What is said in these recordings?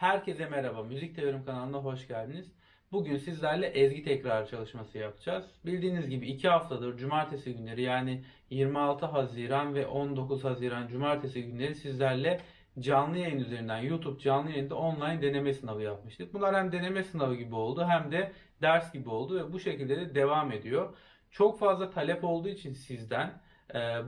Herkese merhaba. Müzik Teorim kanalına hoş geldiniz. Bugün sizlerle ezgi tekrar çalışması yapacağız. Bildiğiniz gibi 2 haftadır cumartesi günleri yani 26 Haziran ve 19 Haziran cumartesi günleri sizlerle canlı yayın üzerinden YouTube canlı yayında online deneme sınavı yapmıştık. Bunlar hem deneme sınavı gibi oldu hem de ders gibi oldu ve bu şekilde de devam ediyor. Çok fazla talep olduğu için sizden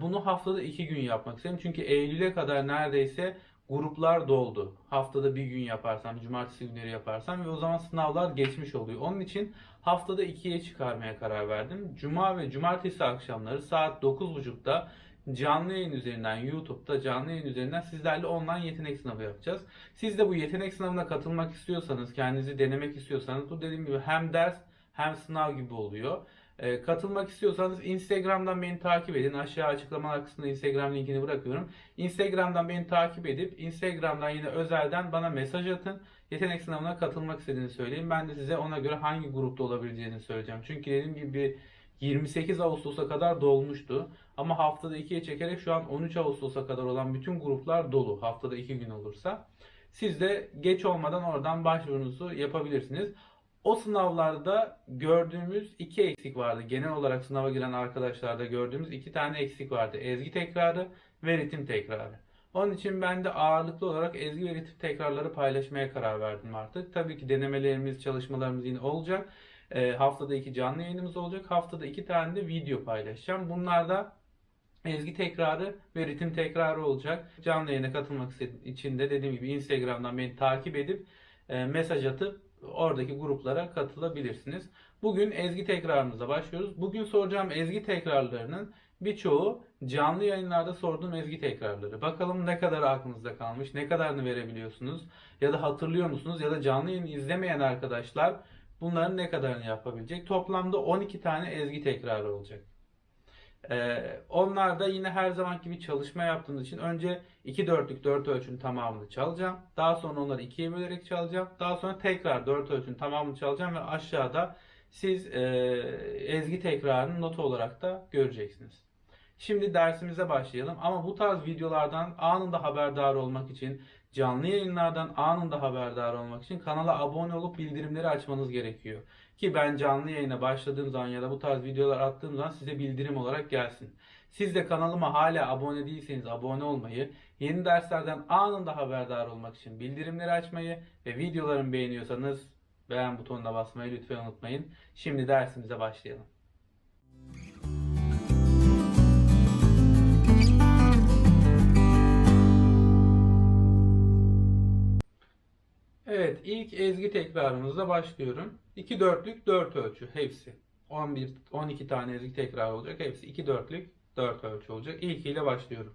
bunu haftada 2 gün yapmak istedim. Çünkü Eylül'e kadar neredeyse gruplar doldu. Haftada bir gün yaparsam, cumartesi günleri yaparsam ve o zaman sınavlar geçmiş oluyor. Onun için haftada ikiye çıkarmaya karar verdim. Cuma ve cumartesi akşamları saat 9.30'da canlı yayın üzerinden YouTube'da canlı yayın üzerinden sizlerle online yetenek sınavı yapacağız. Siz de bu yetenek sınavına katılmak istiyorsanız, kendinizi denemek istiyorsanız bu dediğim gibi hem ders hem sınav gibi oluyor. Ee, katılmak istiyorsanız Instagram'dan beni takip edin. Aşağı açıklamalar kısmında Instagram linkini bırakıyorum. Instagram'dan beni takip edip Instagram'dan yine özelden bana mesaj atın. Yetenek sınavına katılmak istediğini söyleyin. Ben de size ona göre hangi grupta olabileceğini söyleyeceğim. Çünkü dediğim gibi 28 Ağustos'a kadar dolmuştu. Ama haftada 2'ye çekerek şu an 13 Ağustos'a kadar olan bütün gruplar dolu. Haftada 2 gün olursa. Siz de geç olmadan oradan başvurunuzu yapabilirsiniz. O sınavlarda gördüğümüz iki eksik vardı. Genel olarak sınava giren arkadaşlarda gördüğümüz iki tane eksik vardı. Ezgi tekrarı ve ritim tekrarı. Onun için ben de ağırlıklı olarak ezgi ve ritim tekrarları paylaşmaya karar verdim artık. Tabii ki denemelerimiz, çalışmalarımız yine olacak. Ee, haftada iki canlı yayınımız olacak. Haftada iki tane de video paylaşacağım. Bunlar da ezgi tekrarı ve ritim tekrarı olacak. Canlı yayına katılmak için de dediğim gibi Instagram'dan beni takip edip e, mesaj atıp oradaki gruplara katılabilirsiniz. Bugün ezgi tekrarımıza başlıyoruz. Bugün soracağım ezgi tekrarlarının birçoğu canlı yayınlarda sorduğum ezgi tekrarları. Bakalım ne kadar aklınızda kalmış, ne kadarını verebiliyorsunuz ya da hatırlıyor musunuz ya da canlı yayını izlemeyen arkadaşlar bunların ne kadarını yapabilecek. Toplamda 12 tane ezgi tekrarı olacak. Ee, onlar da yine her zaman gibi çalışma yaptığımız için önce 2 dörtlük 4 ölçünün tamamını çalacağım. Daha sonra onları ikiye bölerek çalacağım. Daha sonra tekrar 4 ölçünün tamamını çalacağım ve aşağıda siz e, ezgi tekrarını notu olarak da göreceksiniz. Şimdi dersimize başlayalım ama bu tarz videolardan anında haberdar olmak için, canlı yayınlardan anında haberdar olmak için kanala abone olup bildirimleri açmanız gerekiyor. Ki ben canlı yayına başladığım zaman ya da bu tarz videolar attığım zaman size bildirim olarak gelsin. Siz de kanalıma hala abone değilseniz abone olmayı, yeni derslerden anında haberdar olmak için bildirimleri açmayı ve videolarımı beğeniyorsanız beğen butonuna basmayı lütfen unutmayın. Şimdi dersimize başlayalım. Evet, ilk ezgi tekrarımızla başlıyorum. 2 dörtlük 4 ölçü hepsi. 11 12 tane ezgi tekrar olacak. Hepsi 2 dörtlük 4 ölçü olacak. İlkiyle başlıyorum.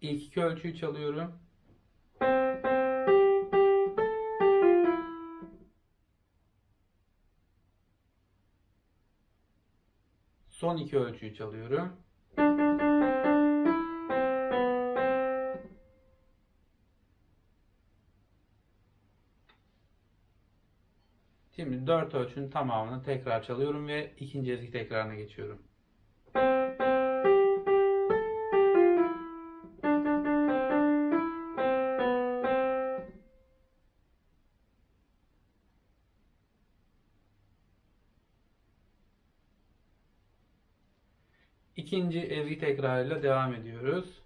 İlk iki ölçüyü çalıyorum. Son iki ölçüyü çalıyorum. Şimdi dört ölçünün tamamını tekrar çalıyorum ve ikinci ezgi tekrarına geçiyorum. İkinci ezgi tekrarıyla devam ediyoruz.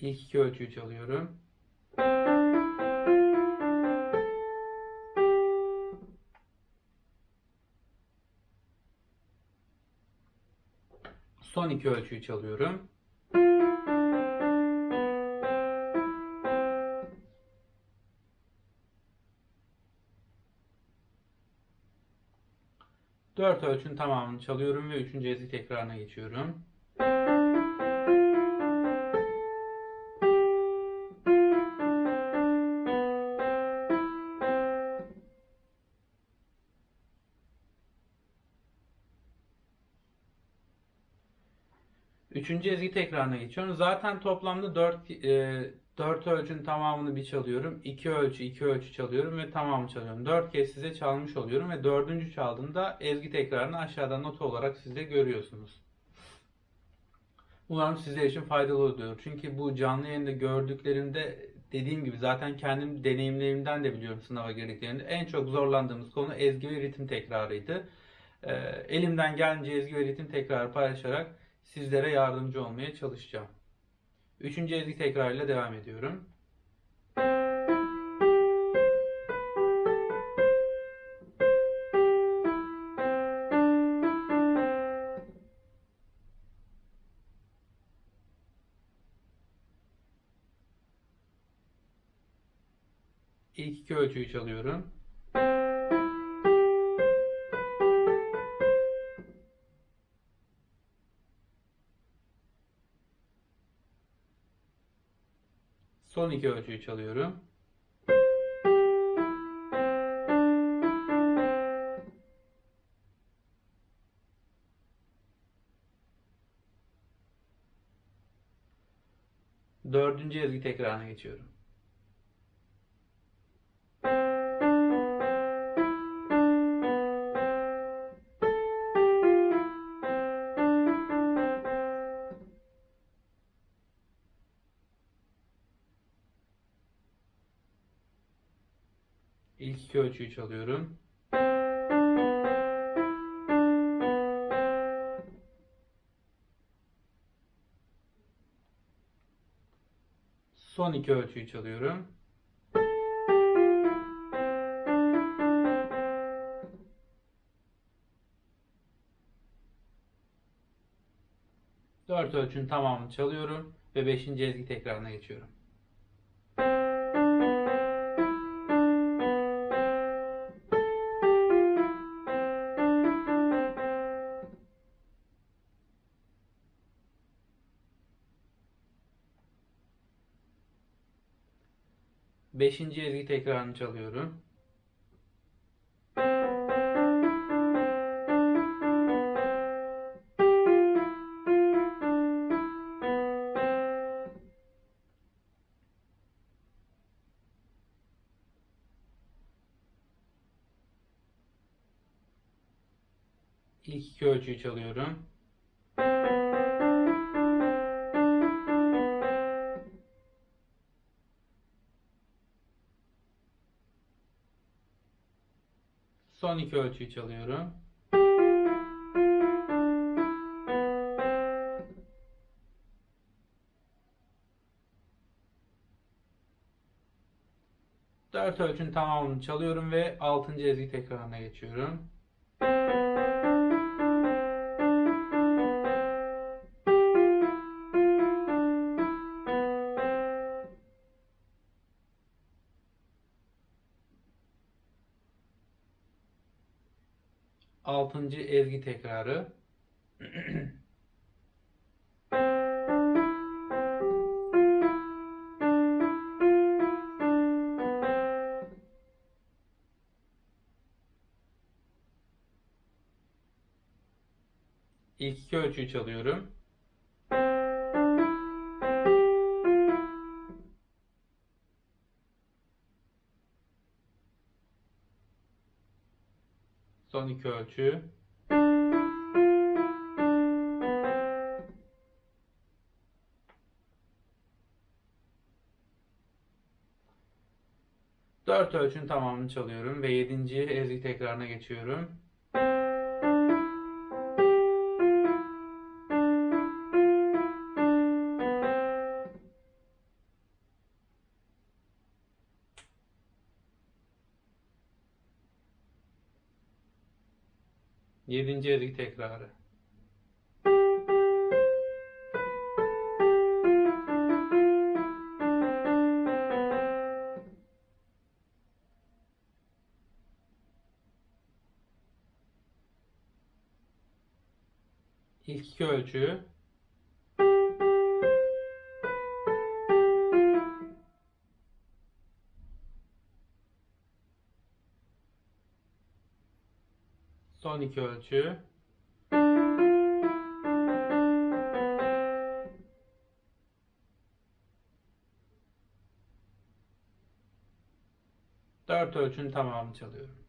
İlk iki ölçüyü çalıyorum. Son iki ölçüyü çalıyorum. Dört ölçünün tamamını çalıyorum ve üçüncü ezgi tekrarına geçiyorum. Üçüncü ezgi tekrarına geçiyorum. Zaten toplamda 4, e, 4 ölçünün tamamını bir çalıyorum. 2 ölçü, 2 ölçü çalıyorum ve tamamı çalıyorum. 4 kez size çalmış oluyorum ve dördüncü çaldığımda ezgi tekrarını aşağıda not olarak siz görüyorsunuz. Umarım sizler için faydalı oluyor. Çünkü bu canlı yayında gördüklerimde dediğim gibi zaten kendim deneyimlerimden de biliyorum sınava girdiklerinde. En çok zorlandığımız konu ezgi ve ritim tekrarıydı. Ee, elimden gelince ezgi ve ritim tekrarı paylaşarak sizlere yardımcı olmaya çalışacağım. Üçüncü ezgi tekrarıyla devam ediyorum. İlk iki ölçüyü çalıyorum. Son iki ölçüyü çalıyorum. Dördüncü ezgi tekrarına geçiyorum. İlk iki ölçüyü çalıyorum. Son iki ölçüyü çalıyorum. Dört ölçünün tamamını çalıyorum ve beşinci ezgi tekrarına geçiyorum. Beşinci ezgi tekrarını çalıyorum. İlk iki ölçüyü çalıyorum. Son iki ölçüyü çalıyorum. Dört ölçünün tamamını çalıyorum ve altıncı ezgi tekrarına geçiyorum. Altıncı ezgi tekrarı. İlk iki ölçüyü çalıyorum. Son iki ölçü. Dört ölçünün tamamını çalıyorum ve yedinci ezgi tekrarına geçiyorum. Ezgi tekrarı. İlk iki ölçü. son iki ölçü. Dört ölçünün tamamını çalıyorum.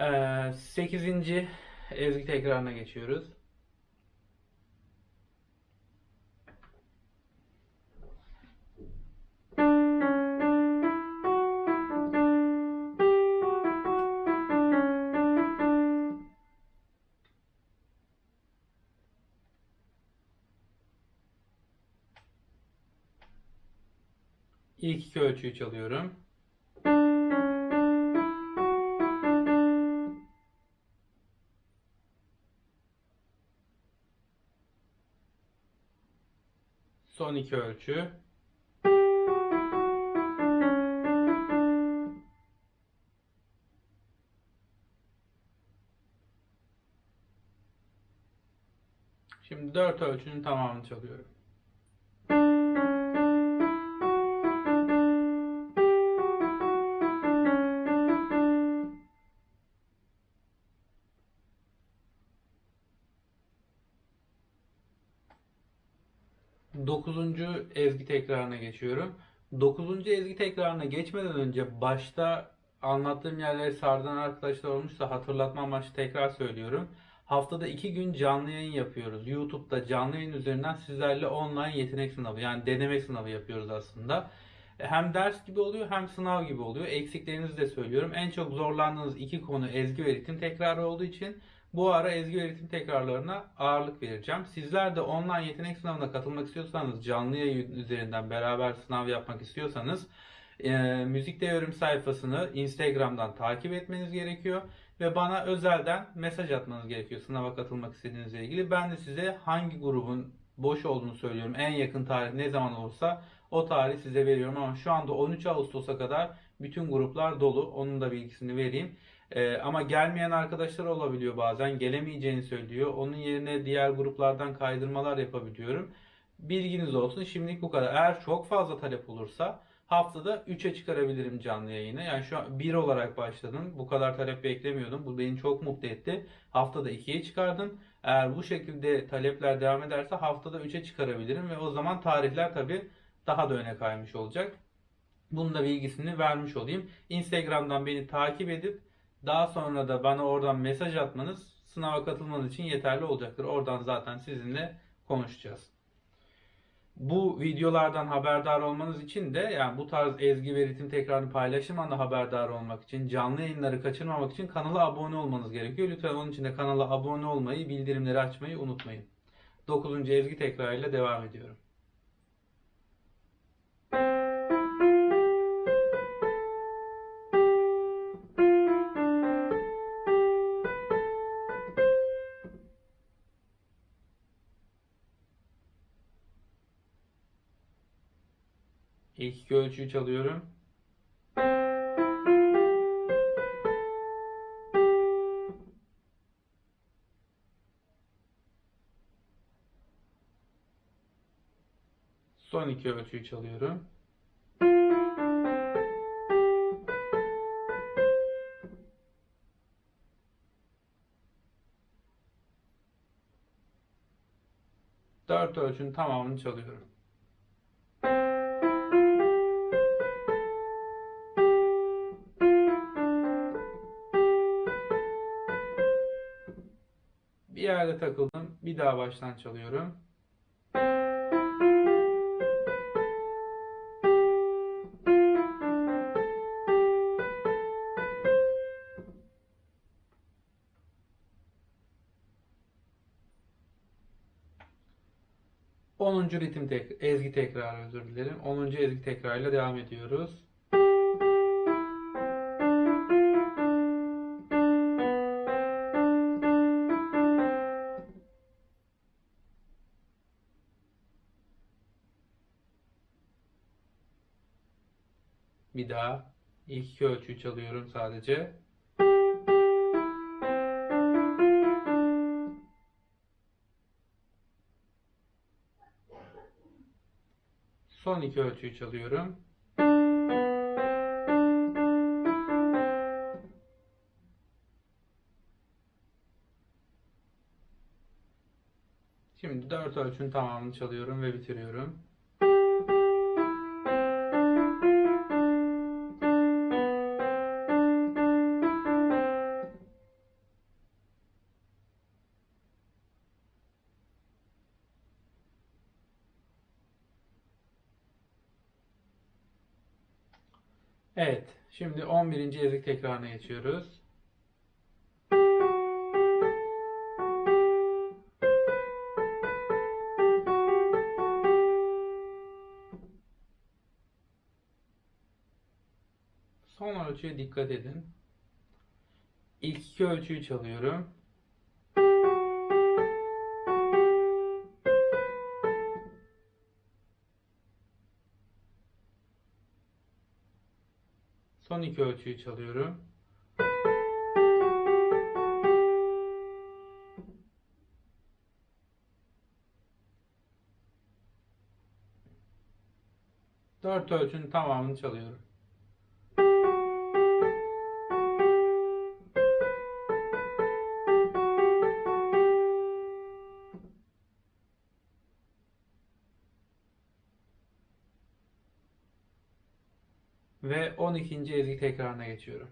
Ee, sekizinci ezgi tekrarına geçiyoruz. İlk iki ölçüyü çalıyorum. Son iki ölçü. Şimdi dört ölçünün tamamını çalıyorum. Ezgi tekrarına geçiyorum. Dokuzuncu ezgi tekrarına geçmeden önce başta anlattığım yerleri sardan arkadaşlar olmuşsa hatırlatma amaçlı tekrar söylüyorum. Haftada iki gün canlı yayın yapıyoruz. YouTube'da canlı yayın üzerinden sizlerle online yetenek sınavı yani deneme sınavı yapıyoruz aslında. Hem ders gibi oluyor hem sınav gibi oluyor. Eksiklerinizi de söylüyorum. En çok zorlandığınız iki konu ezgi ve ritim tekrarı olduğu için bu ara ezgi ve ritim tekrarlarına ağırlık vereceğim. Sizler de online yetenek sınavına katılmak istiyorsanız, canlı yayın üzerinden beraber sınav yapmak istiyorsanız e, Müzik Devrim sayfasını Instagram'dan takip etmeniz gerekiyor ve bana özelden mesaj atmanız gerekiyor sınava katılmak istediğinizle ilgili. Ben de size hangi grubun boş olduğunu söylüyorum. En yakın tarih ne zaman olursa o tarihi size veriyorum ama şu anda 13 Ağustos'a kadar bütün gruplar dolu. Onun da bilgisini vereyim. Ee, ama gelmeyen arkadaşlar olabiliyor bazen. Gelemeyeceğini söylüyor. Onun yerine diğer gruplardan kaydırmalar yapabiliyorum. Bilginiz olsun. Şimdilik bu kadar. Eğer çok fazla talep olursa haftada 3'e çıkarabilirim canlı yayını. Yani şu an 1 olarak başladım. Bu kadar talep beklemiyordum. Bu beni çok mutlu etti. Haftada 2'ye çıkardım. Eğer bu şekilde talepler devam ederse haftada 3'e çıkarabilirim ve o zaman tarihler tabii daha da öne kaymış olacak. Bunun da bilgisini vermiş olayım. Instagram'dan beni takip edip daha sonra da bana oradan mesaj atmanız sınava katılmanız için yeterli olacaktır. Oradan zaten sizinle konuşacağız. Bu videolardan haberdar olmanız için de yani bu tarz ezgi ve ritim tekrarını paylaşım anda haberdar olmak için, canlı yayınları kaçırmamak için kanala abone olmanız gerekiyor. Lütfen onun için de kanala abone olmayı, bildirimleri açmayı unutmayın. 9. ezgi tekrarıyla devam ediyorum. İlk iki ölçüyü çalıyorum. Son iki ölçüyü çalıyorum. Dört ölçünün tamamını çalıyorum. Bir yerde takıldım. Bir daha baştan çalıyorum. Onuncu ritim tek, ezgi tekrar özür dilerim. Onuncu ezgi tekrarıyla devam ediyoruz. Bir daha ilk iki ölçüyü çalıyorum sadece. Son iki ölçüyü çalıyorum. Şimdi dört ölçünün tamamını çalıyorum ve bitiriyorum. Şimdi 11. ezik tekrarına geçiyoruz. Son ölçüye dikkat edin. İlk iki ölçüyü çalıyorum. Son iki ölçüyü çalıyorum. Dört ölçünün tamamını çalıyorum. Ve 12. ezgi tekrarına geçiyorum.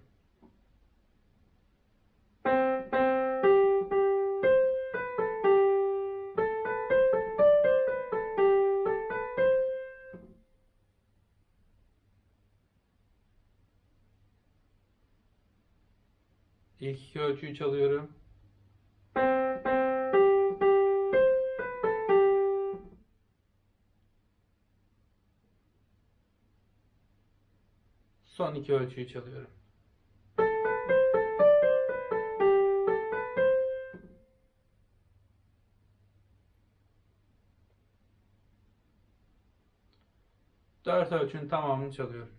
İlk iki ölçüyü çalıyorum. Son iki ölçüyü çalıyorum. Dört ölçünün tamamını çalıyorum.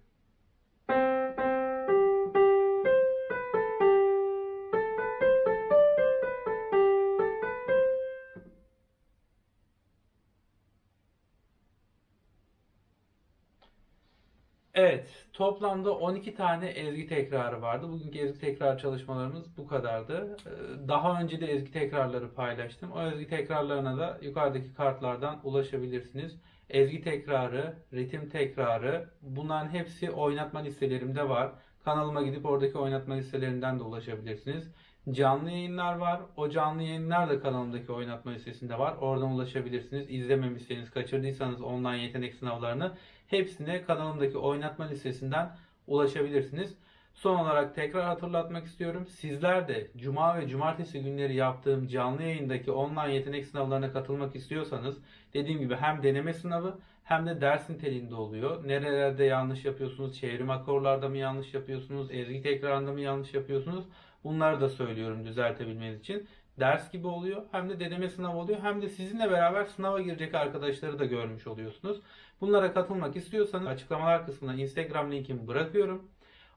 Toplamda 12 tane ezgi tekrarı vardı. Bugünkü ezgi tekrar çalışmalarımız bu kadardı. Ee, Daha önce de ezgi tekrarları paylaştım. O ezgi tekrarlarına da yukarıdaki kartlardan ulaşabilirsiniz. Ezgi tekrarı, ritim tekrarı, bunların hepsi oynatma listelerimde var. Kanalıma gidip oradaki oynatma listelerinden de ulaşabilirsiniz. Canlı yayınlar var. O canlı yayınlar da kanalımdaki oynatma listesinde var. Oradan ulaşabilirsiniz. İzlememişseniz, kaçırdıysanız online yetenek sınavlarını hepsine kanalımdaki oynatma listesinden ulaşabilirsiniz. Son olarak tekrar hatırlatmak istiyorum. Sizler de cuma ve cumartesi günleri yaptığım canlı yayındaki online yetenek sınavlarına katılmak istiyorsanız dediğim gibi hem deneme sınavı hem de ders niteliğinde oluyor. Nerelerde yanlış yapıyorsunuz? Çevrim akorlarda mı yanlış yapıyorsunuz? Ezgi tekrarında mı yanlış yapıyorsunuz? Bunları da söylüyorum düzeltebilmeniz için. Ders gibi oluyor. Hem de deneme sınavı oluyor. Hem de sizinle beraber sınava girecek arkadaşları da görmüş oluyorsunuz. Bunlara katılmak istiyorsanız açıklamalar kısmına Instagram linkimi bırakıyorum.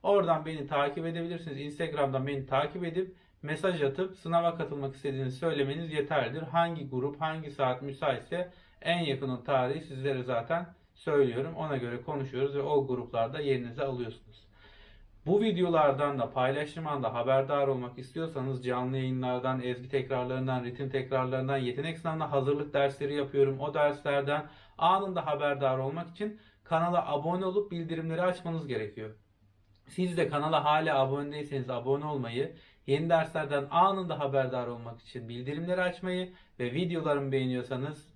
Oradan beni takip edebilirsiniz. Instagram'dan beni takip edip mesaj atıp sınava katılmak istediğinizi söylemeniz yeterlidir. Hangi grup, hangi saat müsaitse en yakının tarihi sizlere zaten söylüyorum. Ona göre konuşuyoruz ve o gruplarda yerinizi alıyorsunuz. Bu videolardan da paylaşımdan da haberdar olmak istiyorsanız canlı yayınlardan, ezgi tekrarlarından, ritim tekrarlarından, yetenek sınavına hazırlık dersleri yapıyorum. O derslerden anında haberdar olmak için kanala abone olup bildirimleri açmanız gerekiyor. Siz de kanala hala abone değilseniz abone olmayı, yeni derslerden anında haberdar olmak için bildirimleri açmayı ve videolarımı beğeniyorsanız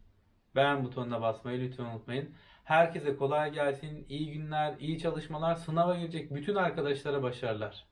beğen butonuna basmayı lütfen unutmayın. Herkese kolay gelsin, iyi günler, iyi çalışmalar, sınava girecek bütün arkadaşlara başarılar.